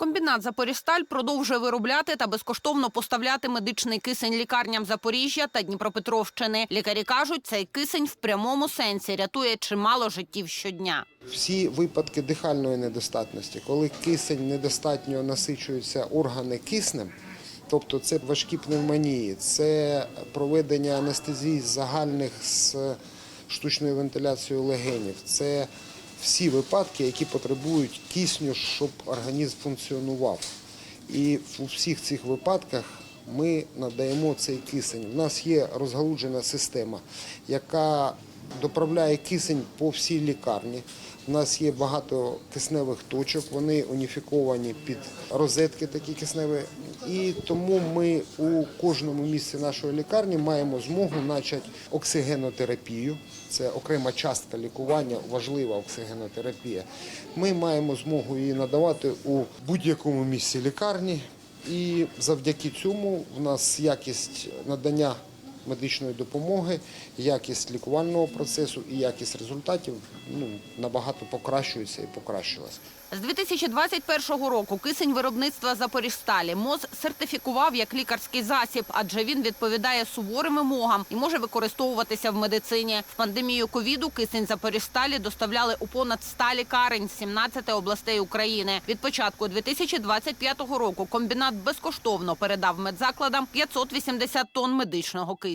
Комбінат Запоріжсталь продовжує виробляти та безкоштовно поставляти медичний кисень лікарням Запоріжжя та Дніпропетровщини. Лікарі кажуть, цей кисень в прямому сенсі рятує чимало життів щодня. Всі випадки дихальної недостатності, коли кисень недостатньо насичуються органи киснем, тобто це важкі пневмонії, це проведення анестезії загальних з штучною вентиляцією легенів, це всі випадки, які потребують кисню, щоб організм функціонував. І у всіх цих випадках ми надаємо цей кисень. У нас є розгалуджена система, яка доправляє кисень по всій лікарні. У нас є багато кисневих точок, вони уніфіковані під розетки такі кисневі. І тому ми у кожному місці нашої лікарні маємо змогу почати оксигенотерапію. Це окрема частка лікування, важлива оксигенотерапія. Ми маємо змогу її надавати у будь-якому місці лікарні. І завдяки цьому в нас якість надання медичної допомоги, якість лікувального процесу і якість результатів ну, набагато покращується і покращилась. З 2021 року кисень виробництва Запоріжсталі МОЗ сертифікував як лікарський засіб, адже він відповідає суворим вимогам і може використовуватися в медицині. В пандемію ковіду кисень Запоріжсталі доставляли у понад 100 лікарень з 17 областей України. Від початку 2025 року комбінат безкоштовно передав медзакладам 580 тонн медичного кисню.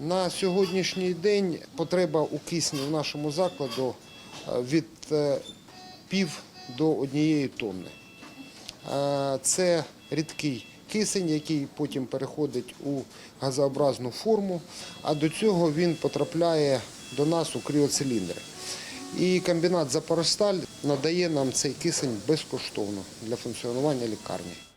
На сьогоднішній день потреба у кисні в нашому закладу е, від е, пів до однієї тонни. Е, Це рідкий кисень, який потім переходить у газообразну форму, а до цього він потрапляє до нас у кріоциліндри. І комбінат Запорожсталь надає нам цей кисень безкоштовно для функціонування лікарні.